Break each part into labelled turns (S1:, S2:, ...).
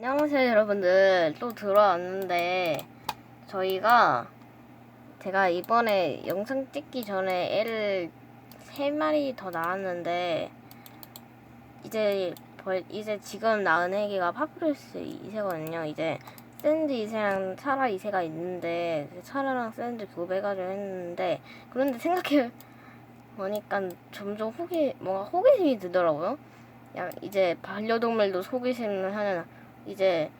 S1: 안녕하세요 여러분들. 또 들어왔는데 저희가 제가 이번에 영상 찍기 전에 애를 세 마리 더 낳았는데 이제 벌 이제 지금 낳은 애기가 파프루스 2세거든요. 이제 샌드 2세랑 차라 2세가 있는데 차라랑 샌드 교배가지고 했는데 그런데 생각해 보니까 점점 호기 뭔가 호기심이 들더라고요. 야, 이제 반려동물도 호기심을 하는 이제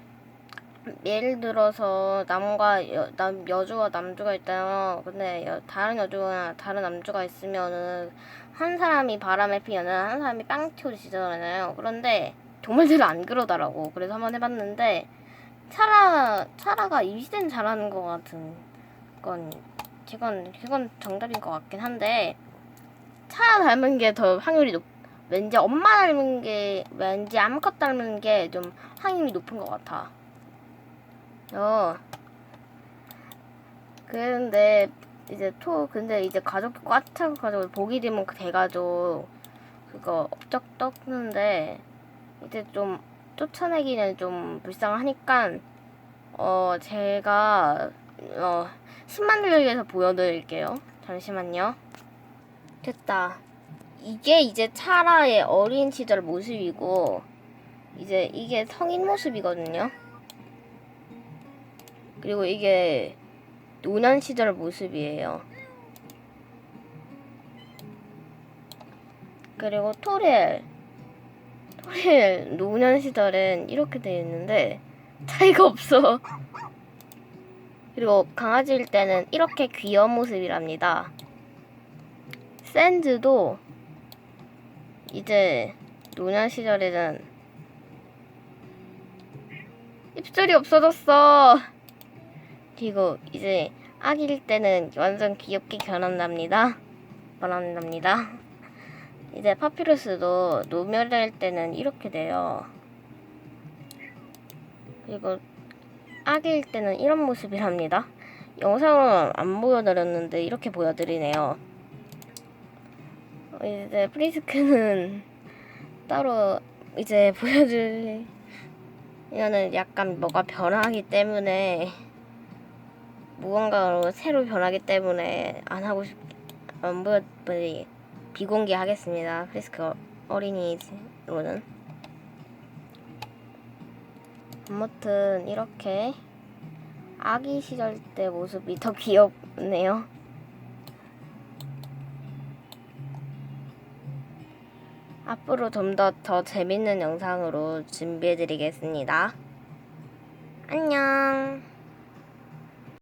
S1: 예를 들어서 남과 여, 남 여주와 남주가 있다면 근데 여, 다른 여주나 다른 남주가 있으면은 한 사람이 바람에 피면은 한 사람이 빵 튀어지잖아요. 그런데 동물들은 안 그러더라고. 그래서 한번 해봤는데 차라 차라가 임시된 잘하는 것 같은 건 그건 그건 정답인 것 같긴 한데 차라 닮은 게 더 확률이 높. 왠지 엄마 닮은 게 왠지 암컷 닮은 게 좀 확률이 높은 것 같아. 어. 그런데 이제 토 근데 이제 가족 꽉 차고 가지고 보기 드문 그 대가족 그거 업적 떴는데 이제 좀 쫓아내기는 좀 불쌍하니까 어 제가 어 10만을 위해서 보여드릴게요. 잠시만요. 됐다. 이게 이제 차라의 어린 시절 모습이고 이제 이게 성인 모습이거든요. 그리고 이게 노년 시절 모습이에요. 그리고 토렐 토렐 노년 시절은 이렇게 되어 있는데 차이가 없어. 그리고 강아지일 때는 이렇게 귀여운 모습이랍니다. 샌드도 이제 노년 시절에는 입술이 없어졌어. 그리고 이제 아기일 때는 완전 귀엽게 변한답니다. 변한답니다. 이제 파피루스도 노멸될 때는 이렇게 돼요. 그리고 아기일 때는 이런 모습이랍니다. 영상으로 안 보여드렸는데 이렇게 보여드리네요. 어, 이제 프리스크는 따로 이제 보여줄 이거는 약간 뭐가 변하기 때문에 무언가로 새로 변하기 때문에 안 하고 싶, 안 보여드리, 비공개하겠습니다. 프리스크 어린이로는. 아무튼 이렇게 아기 시절 때 모습이 더 귀엽네요. 앞으로 좀 더 더 재밌는 영상으로 준비해드리겠습니다. 안녕.